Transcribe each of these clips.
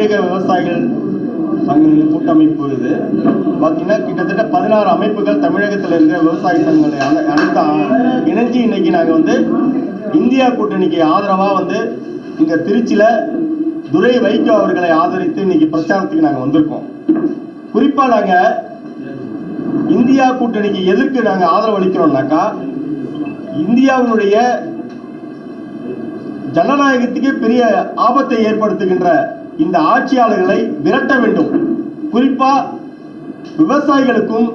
தமிழக விவசாயிகள் சங்கங்கள் கூட்டமைப்பு இது. பார்த்தீங்கன்னா கிட்டத்தட்ட பதினாறு அமைப்புகள் தமிழகத்தில் இருக்கிற விவசாய சங்கங்களை அனைத்து இணைஞ்சு இன்னைக்கு நாங்கள் வந்து இந்தியா கூட்டணிக்கு ஆதரவாக வந்து இங்கே திருச்சியில் துரை வைகோ அவர்களை ஆதரித்து இன்னைக்கு பிரச்சாரத்துக்கு நாங்கள் வந்திருக்கோம். குறிப்பாக நாங்கள் இந்தியா கூட்டணிக்கு எதற்கு நாங்கள் ஆதரவு அளிக்கிறோம்னாக்கா இந்தியாவினுடைய ஜனநாயகத்துக்கு பெரிய ஆபத்தை ஏற்படுத்துகின்ற இந்த ஆட்சியாளர்களை விரட்ட வேண்டும். குறிப்பா விவசாயிகளுக்கும்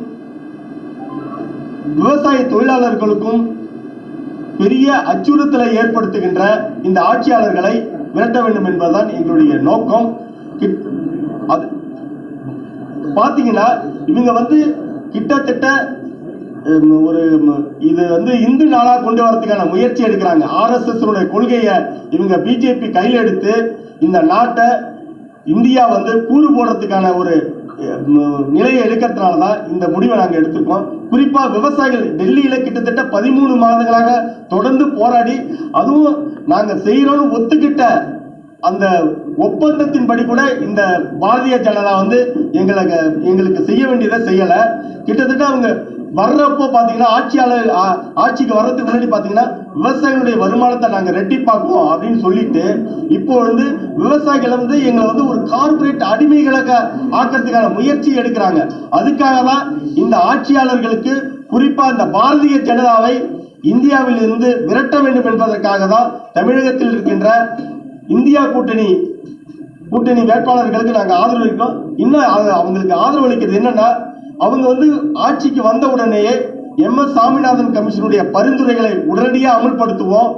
விவசாய தொழிலாளர்களுக்கும் பெரிய அச்சுறுத்தலை ஏற்படுத்துகின்ற இந்த ஆட்சியாளர்களை விரட்ட வேண்டும் என்பதுதான் எங்களுடைய நோக்கம். கிட்- அது பார்த்தீங்கன்னா இவங்க வந்து கிட்டத்தட்ட ஒரு இது வந்து இந்து நாளாக கொண்டு வரதுக்கான முயற்சி எடுக்கிறாங்க. ஆர்எஸ்எஸ் கொள்கையை இவங்க பிஜேபி கையில் எடுத்து இந்த நாட்டை இந்தியா வந்து கூறு போடுறதுக்கான ஒரு நிலையை எடுக்கிறதுனால தான் இந்த முடிவை நாங்கள் எடுத்திருக்கோம். குறிப்பாக விவசாயிகள் டெல்லியில் கிட்டத்தட்ட பதிமூணு மாதங்களாக தொடர்ந்து போராடி அதுவும் நாங்கள் செய்கிறோன்னு ஒத்துக்கிட்ட அந்த ஒப்பந்தத்தின்படி கூட இந்த பாரதிய ஜனதா வந்து எங்களுக்கு எங்களுக்கு செய்ய வேண்டியதை செய்யலை. கிட்டத்தட்ட அவங்க வர்றப்போ பார்த்தீங்கன்னா ஆட்சியாளர் ஆட்சிக்கு வர்றதுக்கு முன்னாடி பார்த்தீங்கன்னா விவசாயிகளுடைய வருமானத்தை நாங்கள் ரெட்டிப்பாக்குவோம் அப்படின்னு சொல்லிட்டு இப்போ வந்து விவசாயிகளை வந்து எங்களை வந்து ஒரு கார்பரேட் அடிமைகளாக ஆக்கிறதுக்கான முயற்சி எடுக்கிறாங்க. அதுக்காக தான் இந்த ஆட்சியாளர்களுக்கு குறிப்பாக இந்த பாரதிய ஜனதாவை இந்தியாவில் இருந்து விரட்ட வேண்டும் என்பதற்காக தான் தமிழகத்தில் இருக்கின்ற இந்தியா கூட்டணி கூட்டணி வேட்பாளர்களுக்கு நாங்கள் ஆதரவு இருக்கோம். இன்னும் அவங்களுக்கு ஆதரவு அளிக்கிறது என்னன்னா அவங்க வந்து ஆட்சிக்கு வந்த உடனேயே எம் எஸ் சாமிநாதன் கமிஷனுடைய பரிந்துரைகளை உடனடியாக அமல்படுத்துவோம்.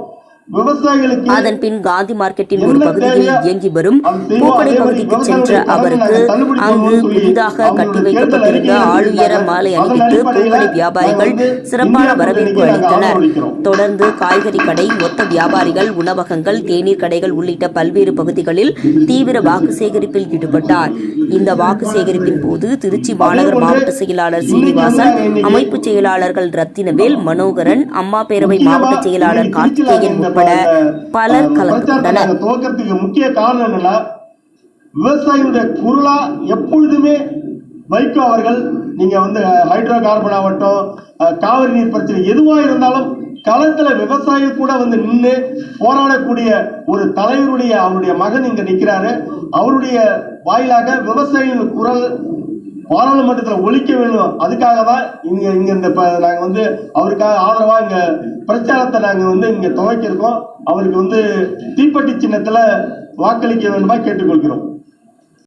அதன் பின் காந்தி மார்க்கெட்டின் ஒரு பகுதியில் இயங்கி வரும். பூக்கடை பகுதிக்கு சென்ற அவருக்கு அங்கு புதிதாக கட்டி வைக்கப்பட்டிருந்த ஆளுயர. மாலை அணிவித்து பூக்கடை வியாபாரிகள் சிறப்பான வரவேற்பு அளித்தனர். தொடர்ந்து காய்கறி கடை மொத்த வியாபாரிகள் உணவகங்கள் தேநீர் கடைகள் உள்ளிட்ட பல்வேறு பகுதிகளில் தீவிர வாக்கு சேகரிப்பில் ஈடுபட்டார் இந்த வாக்கு சேகரிப்பின் போது திருச்சி மாநகர் மாவட்ட செயலாளர் சீனிவாசன் அமைப்பு செயலாளர்கள் ரத்தினவேல் மனோகரன் அம்மா பேரவை மாவட்ட செயலாளர் கார்த்திகேயன் உட்பட பலர் கலந்து கொண்டனர் துவக்கத்துக்கு முக்கிய காரணம் என்னன்னா விவசாயிகளுடைய குரலா எப்பொழுதுமே வைகோ அவர்கள் நீங்க வந்து ஹைட்ரோ கார்பன் ஆகட்டும் காவிரி நீர் பிரச்சனை எதுவா இருந்தாலும் களத்துல விவசாயிகள் கூட வந்து நின்று போராடக்கூடிய ஒரு தலைவருடைய அவருடைய மகன் இங்க நிக்கிறாரு. அவருடைய வாயிலாக விவசாயிகள் குரல் பாராளுமன்றத்தில் ஒழிக்க வேண்டும். அதுக்காக தான் இங்க இங்க இந்த ப- நாங்க வந்து அவருக்காக ஆதரவா இங்க பிரச்சாரத்தை நாங்க வந்து இங்க துவக்கியிருக்கோம். அவருக்கு வந்து தீப்பெட்டி சின்னத்துல வாக்களிக்க வேண்டுமா கேட்டுக்கொள்கிறோம்.